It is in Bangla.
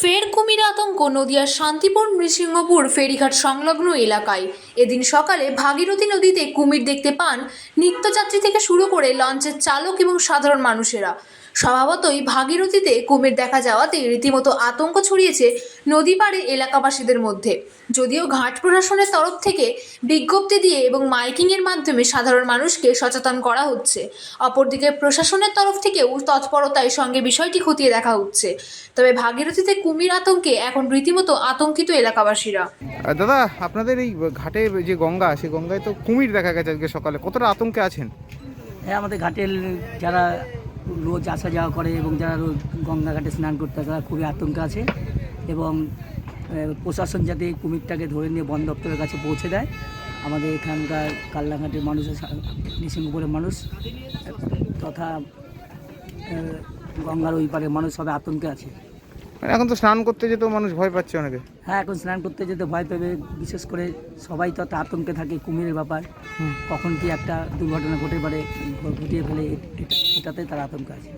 ফের কুমির আতঙ্ক নদিয়ার শান্তিপুর নৃসিংহপুর ফেরিঘাট সংলগ্ন এলাকায়। এদিন সকালে ভাগীরথী নদীতে কুমির দেখতে পান নিত্যযাত্রী থেকে শুরু করে লঞ্চের চালক এবং সাধারণ মানুষেরা। স্বভাবতই ভাগীরথীতে কুমির দেখা যাওয়াতে রীতিমতো আতঙ্ক ছড়িয়েছে নদী পাড়ে এলাকাবাসীদের মধ্যে। যদিও ঘাট প্রশাসনের তরফ থেকে বিজ্ঞপ্তি দিয়ে এবং মাইকিংয়ের মাধ্যমে সাধারণ মানুষকে সচেতন করা হচ্ছে অপরদিকে প্রশাসনের তরফ থেকেও তৎপরতায় সঙ্গে বিষয়টি খতিয়ে দেখা হচ্ছে। তবে ভাগীরথীতে কুমির আতঙ্কে এখন রীতিমতো আতঙ্কিত এলাকাবাসীরা। দাদা আপনাদের এই ঘাটে যে গঙ্গা সেই গঙ্গায় তো কুমির দেখা গেছে আজকে সকালে। কতটা আতঙ্কে আছেন? হ্যাঁ আমাদের ঘাটের যারা রোজ আসা যাওয়া করে এবং যারা রোজ গঙ্গা ঘাটে স্নান করতে তারা খুবই আতঙ্কে আছে। এবং প্রশাসন যাতে কুমিরটাকে ধরে নিয়ে বন দপ্তরের কাছে পৌঁছে দেয়। আমাদের এখানকার কাল্লাঘাটের মানুষ নিসিংহপুরের মানুষ তথা গঙ্গার ওই পারে মানুষ সবাই আতঙ্কে আছে। মানে এখন তো স্নান করতে যেতেও মানুষ ভয় পাচ্ছে অনেকে। হ্যাঁ এখন স্নান করতে যেতে ভয় পাবে। বিশেষ করে সবাই তো একটা আতঙ্কে থাকে কুমিরের ব্যাপার। কখন কি একটা দুর্ঘটনা ঘটে পারে ঘটিয়ে ফেলে এটা- এটাতে তারা আতঙ্ক আছে।